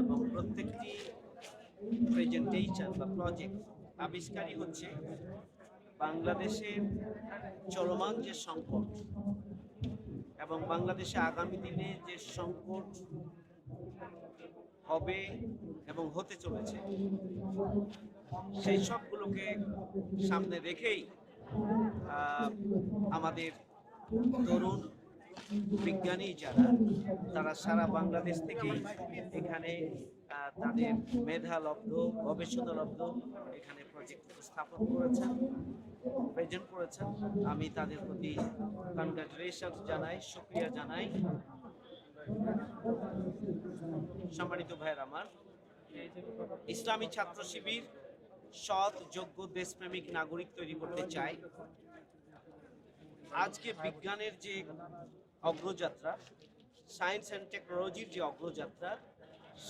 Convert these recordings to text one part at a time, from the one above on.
এবং প্রত্যেকটি প্রেজেন্টেশন বা প্রজেক্ট আবিষ্কারই হচ্ছে বাংলাদেশের চলমান যে সংকট এবং বাংলাদেশে আগামী দিনে যে সংকট হবে এবং হতে চলেছে, সেই সবগুলোকে সামনে রেখেই আমাদের তরুণ বিজ্ঞানী যারা, তারা সারা বাংলাদেশ থেকেই এখানে তাদের মেধালব্ধ গবেষণালব্ধ এখানে প্রজেক্ট স্থাপন করেছেন প্রেজেন্ট করেছেন। আমি তাদের প্রতি কনগ্রাচুলেশন জানাই, শুক্রিয়া জানাই। সম্মানিত ভাইয়ের আমার, ইসলামী ছাত্র শিবির সৎ, যোগ্য, দেশপ্রেমিক নাগরিক তৈরি করতে চায়। আজকে বিজ্ঞানের যে অগ্রযাত্রা সায়েন্স অ্যান্ড টেকনোলজির যে অগ্রযাত্রা,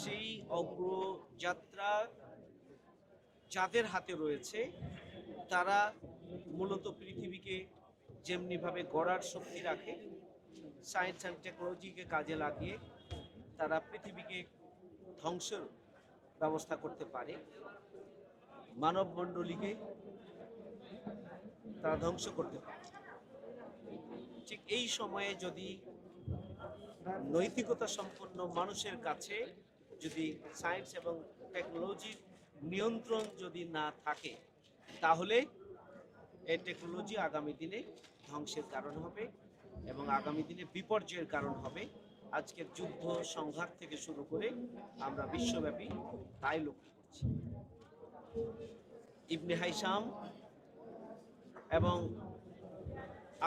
সেই অগ্রযাত্রা যাদের হাতে রয়েছে, তারা মূলত পৃথিবীকে যেমনিভাবে গড়ার শক্তি রাখে সায়েন্স অ্যান্ড টেকনোলজিকে কাজে লাগিয়ে তারা পৃথিবীকে ধ্বংসের ব্যবস্থা করতে পারে। মানব মণ্ডলীকে তারা ধ্বংস করতে পারে। ঠিক এই সময়ে যদি নৈতিকতা সম্পন্ন মানুষের কাছে যদি সায়েন্স এবং টেকনোলজির নিয়ন্ত্রণ যদি না থাকে, তাহলে এই টেকনোলজি আগামী দিনে ধ্বংসের কারণ হবে এবং আগামী দিনে বিপর্যয়ের কারণ হবে। আজকের যুদ্ধ সংঘাত থেকে শুরু করে আমরা বিশ্বব্যাপী তাই লক্ষ্য করছি। ইবনে হাইসাম এবং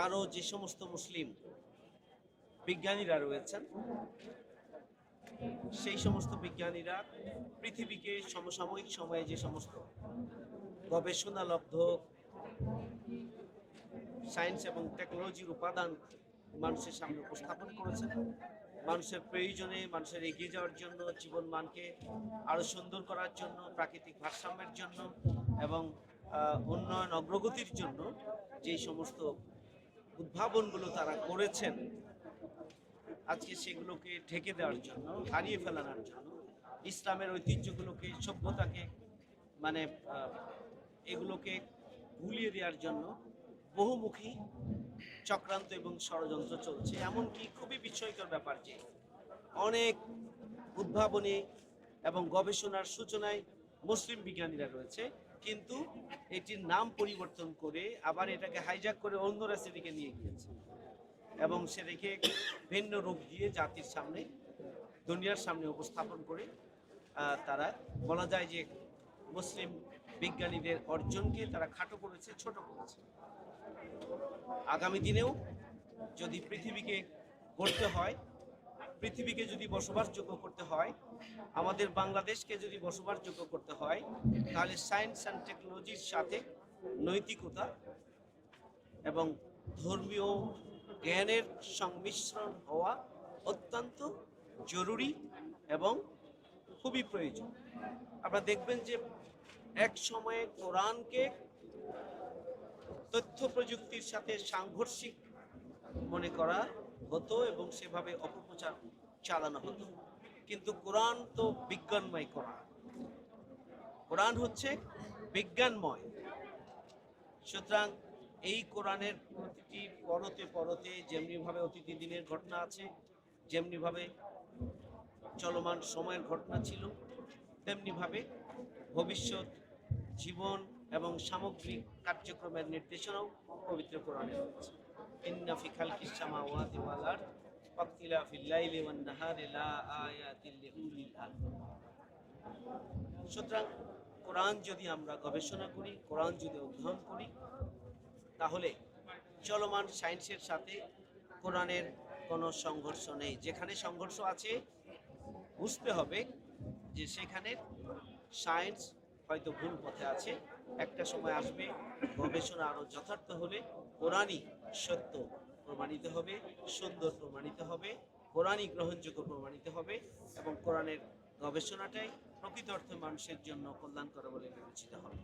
আরও যে সমস্ত মুসলিম বিজ্ঞানীরা রয়েছেন, সেই সমস্ত বিজ্ঞানীরা পৃথিবীকে সমসাময়িক সময়ে যে সমস্ত গবেষণালব্ধ সায়েন্স এবং টেকনোলজির উপাদান মানুষের সামনে উপস্থাপন করেছেন, মানুষের প্রয়োজনে মানুষের এগিয়ে যাওয়ার জন্য জীবন মানকে আরও সুন্দর করার জন্য, প্রাকৃতিক ভারসাম্যের জন্য এবং উন্নয়ন অগ্রগতির জন্য যেই সমস্ত উদ্ভাবনগুলো তারা করেছেন, আজকে সেগুলোকে ঢেকে দেওয়ার জন্য, হারিয়ে ফেলানোর জন্য, ইসলামের ঐতিহ্যগুলোকে, সভ্যতাকে মানে এগুলোকে ভুলিয়ে দেওয়ার জন্য বহুমুখী চক্রান্ত এবং ষড়যন্ত্র চলছে। এমনকি খুবই বিস্ময়কর ব্যাপার যে, অনেক উদ্ভাবনী এবং গবেষণার সূচনায় মুসলিম বিজ্ঞানীরা রয়েছে। কিন্তু এটির নাম পরিবর্তন করে আবার এটাকে হাইজ্যাক করে অন্য রাস্তাটিকে নিয়ে গিয়েছে। এবং সেটাকে ভিন্ন রূপ দিয়ে জাতির সামনে, দুনিয়ার সামনে উপস্থাপন করে তারা বলা যায় যে মুসলিম বিজ্ঞানীদের অর্জনকে তারা খাটো করেছে, ছোট করেছে। আগামী দিনেও যদি পৃথিবীকে গড়তে হয় পৃথিবীকে যদি বসবাসযোগ্য করতে হয়, আমাদের বাংলাদেশকে যদি বসবাসযোগ্য করতে হয়, তাহলে সায়েন্স অ্যান্ড টেকনোলজির সাথে নৈতিকতা এবং ধর্মীয় জ্ঞানের সংমিশ্রণ হওয়া অত্যন্ত জরুরি এবং খুবই প্রয়োজন। আপনারা দেখবেন যে এক সময়ে কোরআনকে তথ্য প্রযুক্তির সাথে সাংঘর্ষিক মনে করা হতো এবং সেভাবে অপপ্রচার চালানো হতো। কিন্তু কোরআন তো বিজ্ঞানময় কোরআন। কোরআন হচ্ছে বিজ্ঞানময়। সুতরাং এই কোরআনের প্রতিটি পরতে পরতে যেমনিভাবে অতিথি দিনের ঘটনা আছে, যেমনিভাবে চলমান সময়ের ঘটনা ছিল, তেমনিভাবে ভবিষ্যৎ, জীবন এবং সামগ্রিক কার্যক্রমের নির্দেশনাও পবিত্র কোরআনে রয়েছে। আরদ ওয়াক্তিলাফিল লাইলি ওয়ান নাহারি লা আয়াতিল লিউলিল আলবাব সুতরাং কোরআন যদি আমরা গবেষণা করি, কোরআন যদি অধ্যয়ন করি, তাহলে চলমান সায়েন্সের সাথে কোরআনের কোনো সংঘর্ষ নেই। যেখানে সংঘর্ষ আছে, বুঝতে হবে যে সেখানে সায়েন্স হয়তো ভুল পথে আছে। একটা সময় আসবে, গবেষণা আরও যথার্থ হলে কোরআনই সত্য প্রমাণিত হবে, সুন্দর প্রমাণিত হবে, কোরআনই গ্রহণযোগ্য প্রমাণিত হবে এবং কোরআনের গবেষণাটাই প্রকৃত অর্থে মানুষের জন্য কল্যাণকর বলে বিবেচিত হবে।